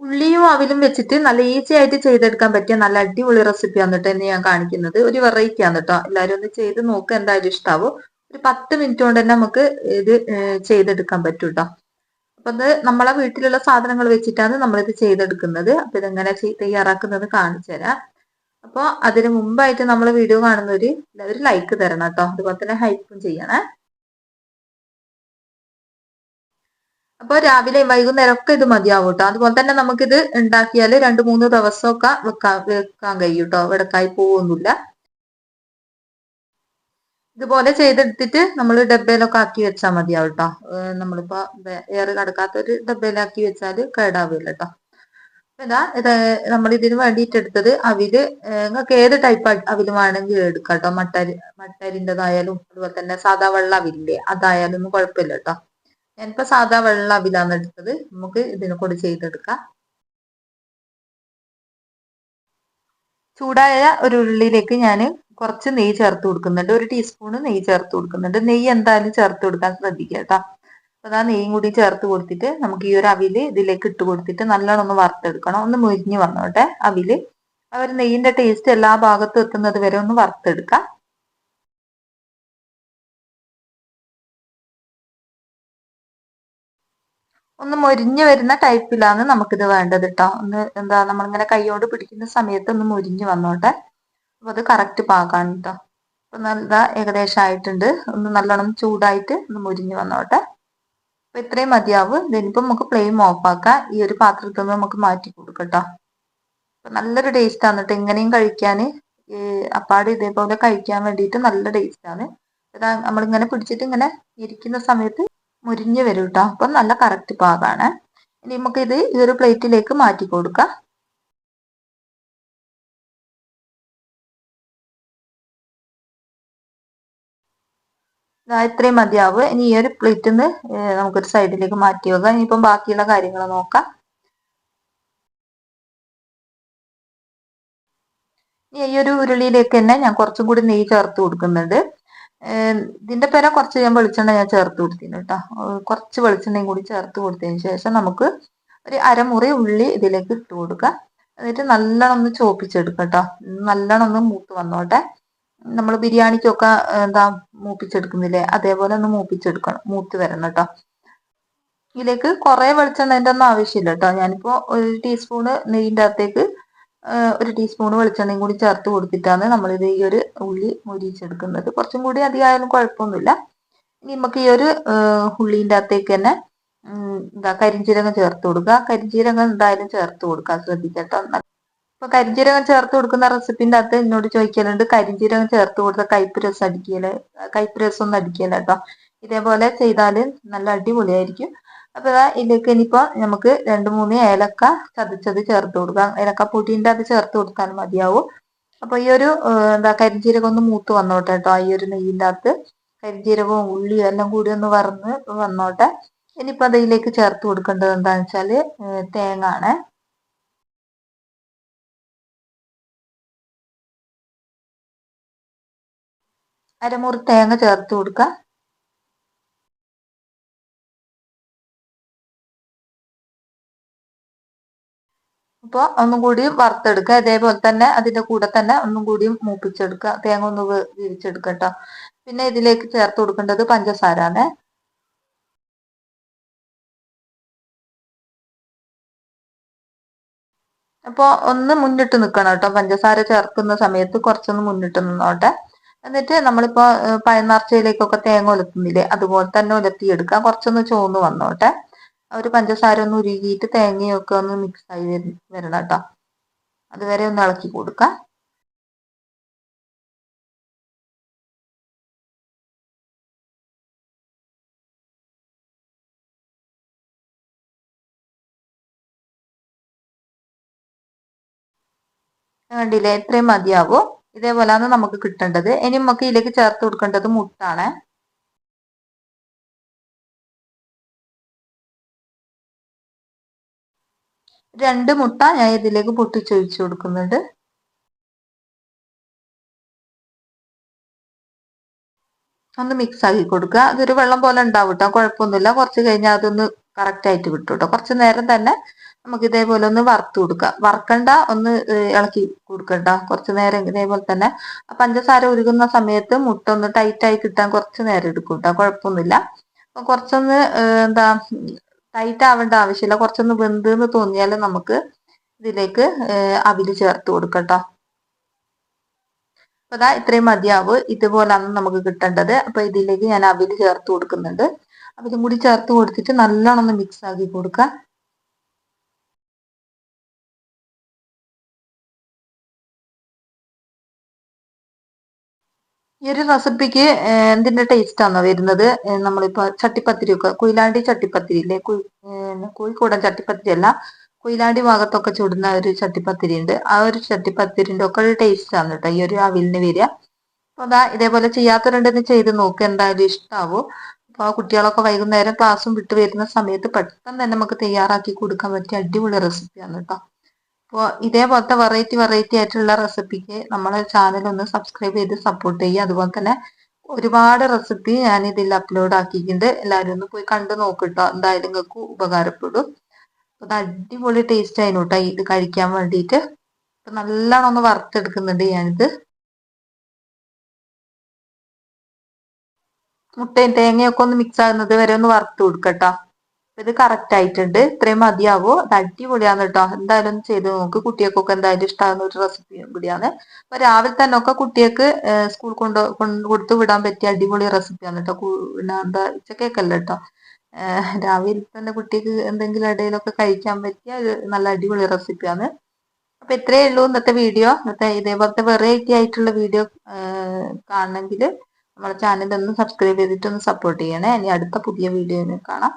ഉള്ളിയും അവിലും വെച്ചിട്ട് നല്ല ഈസി ആയിട്ട് ചെയ്തെടുക്കാൻ പറ്റിയ നല്ല അടിപൊളി റെസിപ്പി വന്നിട്ട് തന്നെ ഞാൻ കാണിക്കുന്നത്. ഒരു വെറൈറ്റി ആണ് കേട്ടോ എല്ലാവരും ഒന്ന് ചെയ്ത് നോക്കുക എന്തായാലും ഇഷ്ടാവും. ഒരു പത്ത് മിനിറ്റ് കൊണ്ട് തന്നെ നമുക്ക് ഇത് ചെയ്തെടുക്കാൻ പറ്റും കേട്ടോ അപ്പൊ അത് നമ്മളെ വീട്ടിലുള്ള സാധനങ്ങൾ വെച്ചിട്ടാണ് നമ്മളിത് ചെയ്തെടുക്കുന്നത്. അപ്പൊ ഇതെങ്ങനെ തയ്യാറാക്കുന്നത് കാണിച്ചു തരാം. അപ്പോൾ അതിന് മുമ്പായിട്ട് നമ്മൾ വീഡിയോ കാണുന്നവര് ഒരു ലൈക്ക് തരണം കേട്ടോ അതുപോലെ തന്നെ ഹൈപ്പും ചെയ്യണേ. അപ്പോൾ രാവിലെ വൈകുന്നേരം ഒക്കെ ഇത് മതിയാവും കേട്ടോ അതുപോലെ തന്നെ നമുക്കിത് ഉണ്ടാക്കിയാൽ രണ്ട് മൂന്ന് ദിവസമൊക്കെ വെക്കാൻ വെക്കാൻ കഴിയും കേട്ടോ വെടക്കായി പോവൊന്നുമില്ല. ഇതുപോലെ ചെയ്തെടുത്തിട്ട് നമ്മൾ ഡബ്ബയിലൊക്കെ ആക്കി വെച്ചാൽ മതിയാവും കേട്ടോ നമ്മളിപ്പോ ഏറെ കടക്കാത്ത ഒരു ഡബ്ബയിലാക്കി വെച്ചാൽ കേടാവില്ല കേട്ടോ ഇതാ ഇത് നമ്മൾ ഇതിന് വേണ്ടിയിട്ട് എടുത്തത് അവിൽ നിങ്ങൾക്ക് ഏത് ടൈപ്പ് അവിൽ വേണമെങ്കിൽ എടുക്കാം കേട്ടോ മട്ടരി മട്ടരിന്റെതായാലും അതുപോലെ തന്നെ സാധാ വെള്ള അവില്ലേ അതായാലും ഒന്നും കുഴപ്പമില്ല കേട്ടോ ഞാനിപ്പോ സാധാ വെള്ള അവിലാണ് എടുത്തത്. നമുക്ക് ഇതിനെ കൂടി ചെയ്തെടുക്കാം. ചൂടായ ഒരു ഉള്ളിലേക്ക് ഞാൻ കുറച്ച് നെയ്യ് ചേർത്ത് കൊടുക്കുന്നുണ്ട്. ഒരു ടീസ്പൂണ് നെയ്യ് ചേർത്ത് കൊടുക്കുന്നുണ്ട്. നെയ്യ് എന്തായാലും ചേർത്ത് കൊടുക്കാൻ ശ്രദ്ധിക്കുക കേട്ടോ. അപ്പൊ ആ നെയ്യും കൂടി ചേർത്ത് കൊടുത്തിട്ട് നമുക്ക് ഈ ഒരു അവിൽ ഇതിലേക്ക് ഇട്ട് കൊടുത്തിട്ട് നല്ലോണം ഒന്ന് വറുത്തെടുക്കണം. ഒന്ന് മുരിഞ്ഞ് വന്നോട്ടെ അവിൽ. ആ ഒരു നെയ്യിന്റെ ടേസ്റ്റ് എല്ലാ ഭാഗത്തും എത്തുന്നത് വരെ ഒന്ന് വറുത്തെടുക്കാം. ഒന്ന് മൊരിഞ്ഞു വരുന്ന ടൈപ്പിലാണ് നമുക്കിത് വേണ്ടത് കേട്ടോ ഒന്ന് എന്താ നമ്മളിങ്ങനെ കൈയോട് പിടിക്കുന്ന സമയത്ത് ഒന്ന് മൊരിഞ്ഞു വന്നോട്ടെ. അപ്പൊ അത് കറക്റ്റ് പാകാണ് കേട്ടോ അപ്പൊ നല്ല ഏകദേശം ആയിട്ടുണ്ട്. ഒന്ന് നല്ലോണം ചൂടായിട്ട് ഒന്ന് മൊരിഞ്ഞു വന്നോട്ടെ. അപ്പൊ ഇത്രയും മതിയാവും. ഇതിനിപ്പോ നമുക്ക് ഫ്ലെയിം ഓഫ് ആക്കാം. ഈ ഒരു പാത്രത്തിൽ നിന്ന് നമുക്ക് മാറ്റി കൊടുക്കട്ടോ അപ്പൊ നല്ലൊരു ടേസ്റ്റ് ആണ് കേട്ടോ ഇങ്ങനെയും കഴിക്കാൻ അപ്പാട് ഇതേപോലെ കഴിക്കാൻ വേണ്ടിയിട്ട് നല്ല ടേസ്റ്റ് ആണ്. നമ്മളിങ്ങനെ പിടിച്ചിട്ട് ഇങ്ങനെ ഇരിക്കുന്ന സമയത്ത് മുരിഞ്ഞ് വരും കേട്ടോ അപ്പം നല്ല കറക്റ്റ് പാകാണ്. ഇനി നമുക്ക് ഇത് ഈ ഒരു പ്ലേറ്റിലേക്ക് മാറ്റി കൊടുക്കാം. ഇത്രയും മതിയാവും ഇനി ഈ ഒരു പ്ലേറ്റിൽ നിന്ന് നമുക്കൊരു സൈഡിലേക്ക് മാറ്റി വെക്കാം. ഇനിയിപ്പം ബാക്കിയുള്ള കാര്യങ്ങൾ നോക്കാം. ഈ ഒരു ഉരുളിയിലേക്ക് തന്നെ ഞാൻ കുറച്ചും കൂടി നെയ്യ് ചേർത്ത് കൊടുക്കുന്നുണ്ട്. ഇതിന്റെ പേര കുറച്ച് ഞാൻ വെളിച്ചെണ്ണ ഞാൻ ചേർത്ത് കൊടുത്തിന് കേട്ടോ. കുറച്ച് വെളിച്ചെണ്ണയും കൂടി ചേർത്ത് കൊടുത്തതിന് ശേഷം നമുക്ക് ഒരു അരമുറി ഉള്ളി ഇതിലേക്ക് ഇട്ട് കൊടുക്കുക എന്നിട്ട് നല്ലോണം ഒന്ന് ചോപ്പിച്ചെടുക്കുക കേട്ടോ. നല്ലോണം ഒന്ന് മൂത്ത് വന്നോട്ടെ. നമ്മൾ ബിരിയാണിക്കൊക്കെ എന്താ മൂപ്പിച്ചെടുക്കുന്നില്ലേ? അതേപോലെ ഒന്ന് മൂപ്പിച്ചെടുക്കണം. മൂത്ത് വരണം കേട്ടോ. ഇതിലേക്ക് കുറെ വെളിച്ചെണ്ണേന്റെ ഒന്നും ആവശ്യമില്ല കേട്ടോ. ഞാനിപ്പോ ഒരു ടീസ്പൂണ് നെയ്യിന്റെ അകത്തേക്ക് ഒരു ടീസ്പൂൺ വെളിച്ചെണ്ണയും കൂടി ചേർത്ത് കൊടുത്തിട്ടാണ് നമ്മളിത് ഈ ഒരു ഉള്ളി മുരിച്ചെടുക്കുന്നത് കുറച്ചും കൂടി അധികമായാലും കുഴപ്പമൊന്നുമില്ല. ഇനി നമുക്ക് ഈ ഒരു ഉള്ളീന്റെ അകത്തേക്ക് തന്നെ എന്താ കരിഞ്ചീരകം ചേർത്ത് കൊടുക്കുക. കരിഞ്ചീരകം എന്തായാലും ചേർത്ത് കൊടുക്കുക. ശ്രദ്ധിക്കട്ടോ ഇപ്പൊ കരിഞ്ചീരകം ചേർത്ത് കൊടുക്കുന്ന റെസിപ്പിന്റെ അകത്ത് എന്നോട് ചോദിക്കലുണ്ട്. കരിഞ്ചീരകം ചേർത്ത് കൊടുത്ത കയ്പ് രസം അടിക്കൽ കയ്പ് രസം ഒന്നും അടിക്കല കേട്ടോ ഇതേപോലെ ചെയ്താൽ നല്ല അടിപൊളിയായിരിക്കും. അപ്പൊ ഇതിലേക്ക് ഇനിയിപ്പോ നമുക്ക് രണ്ട് മൂന്ന് ഏലക്ക ചതച്ചത് ചേർത്ത് കൊടുക്കാം. ഏലക്ക പൊടിന്റെ അത് ചേർത്ത് കൊടുത്താൽ മതിയാവും. അപ്പൊ ഈ ഒരു എന്താ കരിഞ്ചീരകം ഒന്ന് മൂത്ത് വന്നോട്ടെ കേട്ടോ. ഈ ഒരു നെയ്യിന്റെ അകത്ത് കരിഞ്ചീരകവും ഉള്ളിയും എല്ലാം കൂടി ഒന്ന് വറന്ന് വന്നോട്ടെ. ഇനിയിപ്പോ അതിലേക്ക് ചേർത്ത് കൊടുക്കേണ്ടത് എന്താണെന്ന് വെച്ചാൽ തേങ്ങ ആണ് അരമുറി തേങ്ങ ചേർത്ത് കൊടുക്കുക അപ്പോൾ ഒന്നും കൂടി വറുത്തെടുക്കുക. അതേപോലെ തന്നെ അതിന്റെ കൂടെ തന്നെ ഒന്നും കൂടി മൂപ്പിച്ചെടുക്കുക. തേങ്ങ ഒന്ന് വേവിച്ചെടുക്കുക കേട്ടോ പിന്നെ ഇതിലേക്ക് ചേർത്ത് കൊടുക്കേണ്ടത് പഞ്ചസാര ആണ് അപ്പോൾ ഒന്ന് മുന്നിട്ട് നിൽക്കണം കേട്ടോ പഞ്ചസാര ചേർക്കുന്ന സമയത്ത് കുറച്ചൊന്ന് മുന്നിട്ട് നിന്നോട്ടെ. എന്നിട്ട് നമ്മളിപ്പോ പഴനാർച്ചയിലേക്കൊക്കെ തേങ്ങ ഒലത്തുന്നില്ലേ? അതുപോലെ തന്നെ ഒലത്തിയെടുക്കാം കുറച്ചൊന്ന് ചോന്ന് വന്നോട്ടെ. ഒരു പഞ്ചസാര ഒന്ന് ഉരുകിയിട്ട് തേങ്ങയൊക്കെ ഒന്ന് മിക്സ് ആയി വരണം കേട്ടോ അതുവരെ ഒന്ന് ഇളക്കി കൊടുക്കാം. കണ്ടില്ലേ? ഇത്രയും മതിയാവും. ഇതേപോലെയാണ് നമുക്ക് കിട്ടേണ്ടത്. ഇനി നമുക്ക് ഇതിലേക്ക് ചേർത്ത് കൊടുക്കേണ്ടത് മുട്ടാണ്. രണ്ട് മുട്ട ഞാൻ ഇതിലേക്ക് പൊട്ടിച്ചൊഴിച്ചു കൊടുക്കുന്നുണ്ട്. ഒന്ന് മിക്സ് ആക്കി കൊടുക്കുക. അതൊരു വെള്ളം പോലെ ഉണ്ടാവും കേട്ടോ കുഴപ്പമൊന്നുമില്ല. കുറച്ച് കഴിഞ്ഞാൽ അതൊന്ന് കറക്റ്റ് ആയിട്ട് കിട്ടും കേട്ടോ കുറച്ച് നേരം തന്നെ നമുക്ക് ഇതേപോലെ ഒന്ന് വറുത്ത് കൊടുക്കുക വറക്കണ്ട ഒന്ന് ഇളക്കി കൊടുക്കണ്ട കുറച്ച് നേരം ഇതേപോലെ തന്നെ. പഞ്ചസാര ഉരുകുന്ന സമയത്ത് മുട്ട ഒന്ന് ടൈറ്റായി കിട്ടാൻ കുറച്ച് നേരം എടുക്കും കേട്ടോ കുഴപ്പമൊന്നുമില്ല. കുറച്ചൊന്ന് എന്താ ടൈറ്റ് ആവേണ്ട ആവശ്യമില്ല. കുറച്ചൊന്ന് വെന്ത് എന്ന് തോന്നിയാൽ നമുക്ക് ഇതിലേക്ക് അവിൽ ചേർത്ത് കൊടുക്കട്ടോ. അപ്പൊ അതാ ഇത്രയും മതിയാവ്. ഇതുപോലാണ് നമുക്ക് കിട്ടേണ്ടത്. അപ്പൊ ഇതിലേക്ക് ഞാൻ അവിൽ ചേർത്ത് കൊടുക്കുന്നുണ്ട്. അവിലും കൂടി ചേർത്ത് കൊടുത്തിട്ട് നല്ലോണം ഒന്ന് മിക്സ് ആക്കി കൊടുക്കുക ഈ ഒരു റെസിപ്പിക്ക് എന്തിന്റെ ടേസ്റ്റ് ആണോ വരുന്നത്? നമ്മളിപ്പോ ചട്ടിപ്പത്തിരി ഒക്കെ കുയിലാണ്ടി ചട്ടിപ്പത്തിരി ഇല്ലേ? കോഴിക്കോടൻ ചട്ടിപ്പത്തിരി അല്ല കുയിലാണ്ടി ഭാഗത്തൊക്കെ ചുടുന്ന ഒരു ചട്ടിപ്പത്തിരി ഉണ്ട്. ആ ഒരു ചട്ടിപ്പത്തിരിന്റെ ഒക്കെ ഒരു ടേസ്റ്റ് ആണ് കേട്ടോ ഈ ഒരു അവിലിന് വരിക. അപ്പൊ അതാ ഇതേപോലെ ചെയ്യാത്തവരുണ്ടെന്ന് ചെയ്ത് നോക്കുക എന്തായാലും ഇഷ്ടാവും. അപ്പൊ ആ കുട്ടികളൊക്കെ വൈകുന്നേരം ക്ലാസ്സും വിട്ട് വരുന്ന സമയത്ത് പെട്ടെന്ന് തന്നെ നമുക്ക് തയ്യാറാക്കി കൊടുക്കാൻ പറ്റിയ അടിപൊളി റെസിപ്പിയാണ് കേട്ടോ. അപ്പോൾ ഇതേപോലത്തെ വെറൈറ്റി വെറൈറ്റി ആയിട്ടുള്ള റെസിപ്പിക്ക് നമ്മളെ ചാനൽ ഒന്ന് സബ്സ്ക്രൈബ് ചെയ്ത് സപ്പോർട്ട് ചെയ്യുക. അതുപോലെ തന്നെ ഒരുപാട് റെസിപ്പി ഞാൻ ഇതിൽ അപ്ലോഡ് ആക്കിയിട്ടുണ്ട്. എല്ലാവരും ഒന്ന് പോയി കണ്ടു നോക്കിട്ടോ. എന്തായാലും നിങ്ങൾക്ക് ഉപകാരപ്പെടും. അത് അടിപൊളി ടേസ്റ്റ് ആയിരുന്നു കേട്ടോ ഇത് കഴിക്കാൻ വേണ്ടിയിട്ട്. അപ്പൊ നല്ലോണം ഒന്ന് വറുത്തെടുക്കുന്നുണ്ട് ഞാനിത്. മുട്ടയും തേങ്ങയൊക്കെ ഒന്ന് മിക്സ് ആകുന്നത് വരെ ഒന്ന് വറുത്ത് കൊടുക്കട്ടോ. ഇത് കറക്റ്റ് ആയിട്ടുണ്ട്. ഇത്രയും മതിയാവോ? അത് അടിപൊളിയാണ് കേട്ടോ എന്തായാലും ചെയ്ത് നോക്ക്. കുട്ടികൾക്കൊക്കെ എന്തായാലും ഇഷ്ടമാകുന്ന ഒരു റെസിപ്പി കൂടിയാണ്. അപ്പൊ രാവിലെ തന്നെ ഒക്കെ കുട്ടികൾക്ക് സ്കൂൾ കൊണ്ട് കൊണ്ട് കൊടുത്ത് വിടാൻ പറ്റിയ അടിപൊളി റെസിപ്പിയാണ് കേട്ടോ എന്താ ഉച്ചക്കേക്കല്ല കേട്ടോ രാവിലെ തന്നെ കുട്ടിക്ക് എന്തെങ്കിലും ഇടയിലൊക്കെ കഴിക്കാൻ പറ്റിയ നല്ല അടിപൊളി റെസിപ്പിയാണ് അപ്പൊ ഇത്രയേ ഉള്ളൂ ഇന്നത്തെ വീഡിയോ ഇന്നത്തെ ഇതേപോലത്തെ വെറൈറ്റി ആയിട്ടുള്ള വീഡിയോ കാണണമെങ്കിൽ നമ്മുടെ ചാനൽ ഒന്ന് സബ്സ്ക്രൈബ് ചെയ്തിട്ട് ഒന്ന് സപ്പോർട്ട് ചെയ്യണേ. ഇനി അടുത്ത പുതിയ വീഡിയോ കാണാം.